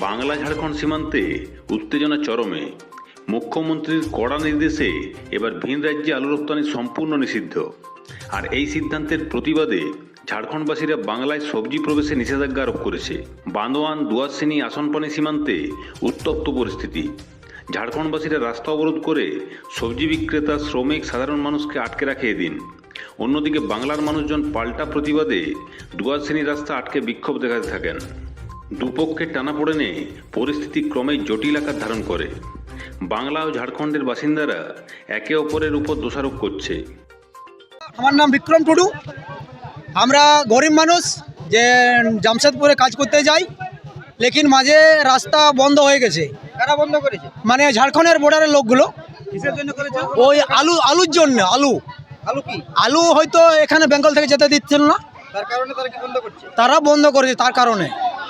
বাংলা ঝাড়খণ্ড সীমান্তে উত্তেজনা চরমে। মুখ্যমন্ত্রীর কড়া নির্দেশে এবার ভিন রাজ্যে আলু রপ্তানি সম্পূর্ণ নিষিদ্ধ। আর এই সিদ্ধান্তের প্রতিবাদে ঝাড়খণ্ডবাসীরা বাংলায় সবজি প্রবেশে নিষেধাজ্ঞা আরোপ করেছে। বান্দোয়ান, দুয়ারসেনী, আসনপানি সীমান্তে উত্তপ্ত পরিস্থিতি। ঝাড়খণ্ডবাসীরা রাস্তা অবরোধ করে সবজি বিক্রেতা, শ্রমিক, সাধারণ মানুষকে আটকে রাখে এদিন। অন্যদিকে বাংলার মানুষজন পাল্টা প্রতিবাদে দুয়ারসেনী রাস্তা আটকে বিক্ষোভ দেখাতে থাকেন। দুপক্ষের টানাপোড়েনে পরিস্থিতি ক্রমেই জটিল আকার ধারণ করে। বাংলা ও ঝাড়খণ্ডের বাসিন্দারা একে অপরের উপর দোষারোপ করছে। আমার নাম বিক্রম টুডু। আমরা গরিব মানুষ যে জামশেদপুরে কাজ করতে যাই লেকিন মাঝে রাস্তা বন্ধ হয়ে গেছে। কারা বন্ধ করেছে? মানে ঝাড়খণ্ডের বর্ডারের লোকগুলো। কিসের জন্য করেছে? ওই আলু আলুর জন্য আলু। আলু কি? আলু হয়তো এখানে বেঙ্গল থেকে যেতে দিচ্ছিল না। তার কারণে তারা বন্ধ করছে? তারা বন্ধ করেছে তার কারণে।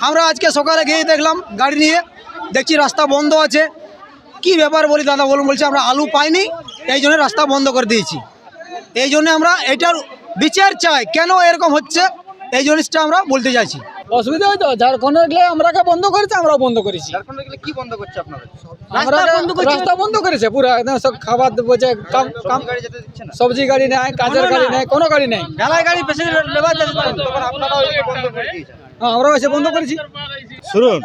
আমরা আজকে সকালে গিয়ে দেখলাম গাড়ি নিয়ে দেখছি রাস্তা বন্ধ আছে। কি ব্যাপার বলি দাদা বলুন বলছে আমরা আলু পাইনি এই জন্য রাস্তা বন্ধ করে দিয়েছি। এই জন্য আমরা এটার বিচার চাই কেন এরকম হচ্ছে এই জিনিসটা আমরা বলতে চাইছি। অসুবিধা হয়তো ঝাড়খণ্ডের গেলে আমরাকে বন্ধ করেছি আমরাও বন্ধ করেছি। কি বন্ধ করছে আপনারা? আমরা রাস্তা বন্ধ করেছে। পুরো একদম সব খাবার বলছে কাম কাম সবজি গাড়ি যেতে দিচ্ছে না। সবজি গাড়ি নেই কাজের গাড়ি নেই কোনো গাড়ি নেই। ঢালাই গাড়ি প্যাসেঞ্জার লেবার তখন আপনারাও এগুলো বন্ধ করে দিয়েছেন। হ্যাঁ, আমরাও এসে বন্ধ করেছি। শুনুন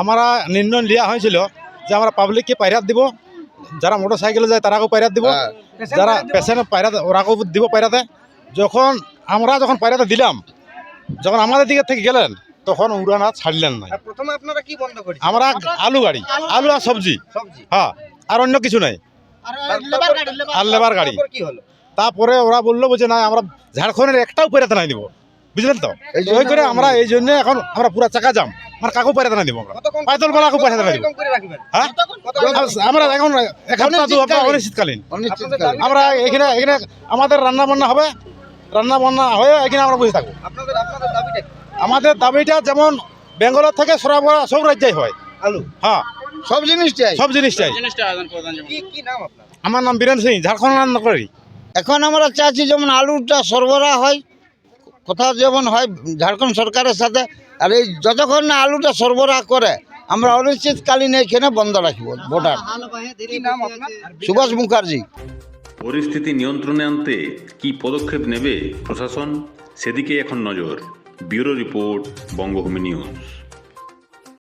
আমরা নির্ণয় নেওয়া হয়েছিল যে আমরা পাবলিককে পাইরাত দিব। যারা মোটর সাইকেলে যায় তারাকেও পাইরাত দিব। যারা পেশেন্ট পাইরাত ওরাকেও দিব পাইরাতে। যখন আমরা যখন পাইরাতে দিলাম যখন আমাদের দিকে থেকে গেলেন তখন উড়ানা ছাড়লেন না। প্রথমে আপনারা কি বন্ধ করেছেন? আমরা আলু গাড়ি আলু আর সবজি। সবজি। হ্যাঁ আর অন্য কিছু নাই। আর লেবার গাড়ি কি হলো? তারপরে ওরা বলল যে না আমরা ঝাড়খণ্ডের একটাও পেরাতে নাই দিব। বুঝলেন তো? ওই করে আমরা এই জন্য এখন আমরা পুরা চাকা যাম আমরা কাকু পেরাতে নাই দিব পাইতল বেলা কাকু পেরাতে নাই দিব। করে হ্যাঁ? আমরা এখন এক সপ্তাহ দু সপ্তাহ অনিশ্চিতকালীন। আমরা এখানে এখানে আমাদের রান্না বান্না হবে। রান্না বান্না হয়ে এখানে আমরা বসে থাকব। আপনাদের আপনাদের দাবিটা? আমাদের দাবিটা যেমন বেঙ্গলের থেকে সরাবরা সব রাজ্যেই হয়। আলু? হ্যাঁ। সব জিনিসটাই সব জিনিসটাই কি কি নাম আপনার? আমার নাম বীরেন সিং ঝাড়খণ্ড রান্না করি। এখন আমরা চাচ্ছি যেমন আলুটা সরবরাহ হয় কোথাও যেমন হয় ঝাড়খণ্ড সরকারের সাথে আর এই যতক্ষণ না আলুটা সরবরাহ করে আমরা অনিশ্চিতকালীন এখানে বন্ধ রাখব বর্ডার কি নাম সুভাষ মুখার্জি। পরিস্থিতি নিয়ন্ত্রণে আনতে কী পদক্ষেপ নেবে প্রশাসন? সেদিকে এখন নজর। Bureau report Bangabhumi news.